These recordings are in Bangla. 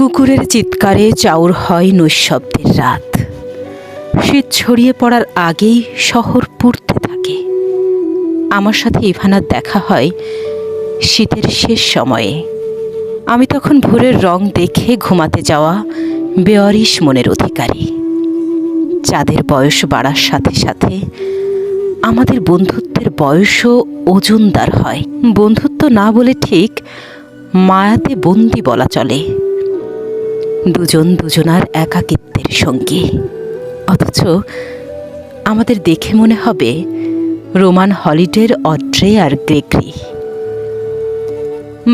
কুকুরের চিৎকারে চাউর হয় নৈশব্দের রাত। শীত ছড়িয়ে পড়ার আগেই শহর পুড়তে থাকে। আমার সাথে ইভানার দেখা হয় শীতের শেষ সময়ে। আমি তখন ভোরের রং দেখে ঘুমাতে যাওয়া বেয়ারিশ মনের অধিকারী। যাদের বয়স বাড়ার সাথে সাথে আমাদের বন্ধুত্বের বয়সও ওজনদার হয়। বন্ধুত্ব না বলে ঠিক মায়াতে বন্দি বলা চলে। দুজন দুজনার একাকিত্বের সঙ্গী। অথচ আমাদের দেখে মনে হবে রোমান হলিডের অড্রে আর গ্রেগরি।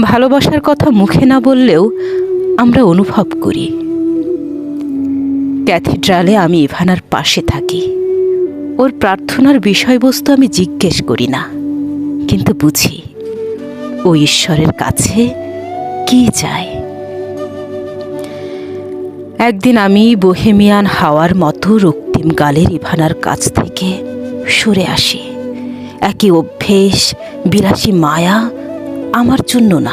ভালোবাসার কথা মুখে না বললেও আমরা অনুভব করি। ক্যাথিড্রালে আমি ইভানার পাশে থাকি। ওর প্রার্থনার বিষয়বস্তু আমি জিজ্ঞেস করি না। কিন্তু বুঝি ও ঈশ্বরের কাছে কি চায়। একদিন আমি বোহেমিয়ান হাওয়ার মতো রক্তিম গালের ইভানার কাছ থেকে সরে আসি। একই অভ্যেস, বিলাসী মায়া আমার জন্য না।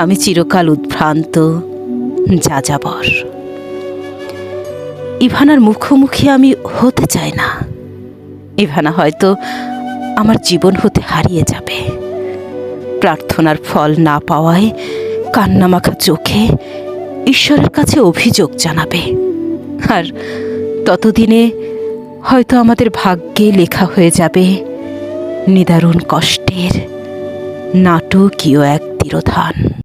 আমি চিরকাল উদ্ভ্রান্ত, যাযাবর। ইভানার মুখোমুখি আমি হতে চাই না। ইভানা হয়তো আমার জীবন হতে হারিয়ে যাবে। প্রার্থনার ফল না পাওয়ায় কান্নামাখা চোখে ঈশ্বরের কাছে অভিযোগ জানাবে। আর ততদিনে হয়তো আমাদের ভাগ্যে লেখা হয়ে যাবে, নিদারুণ কষ্টের নাটকীয় এক তিরোধান।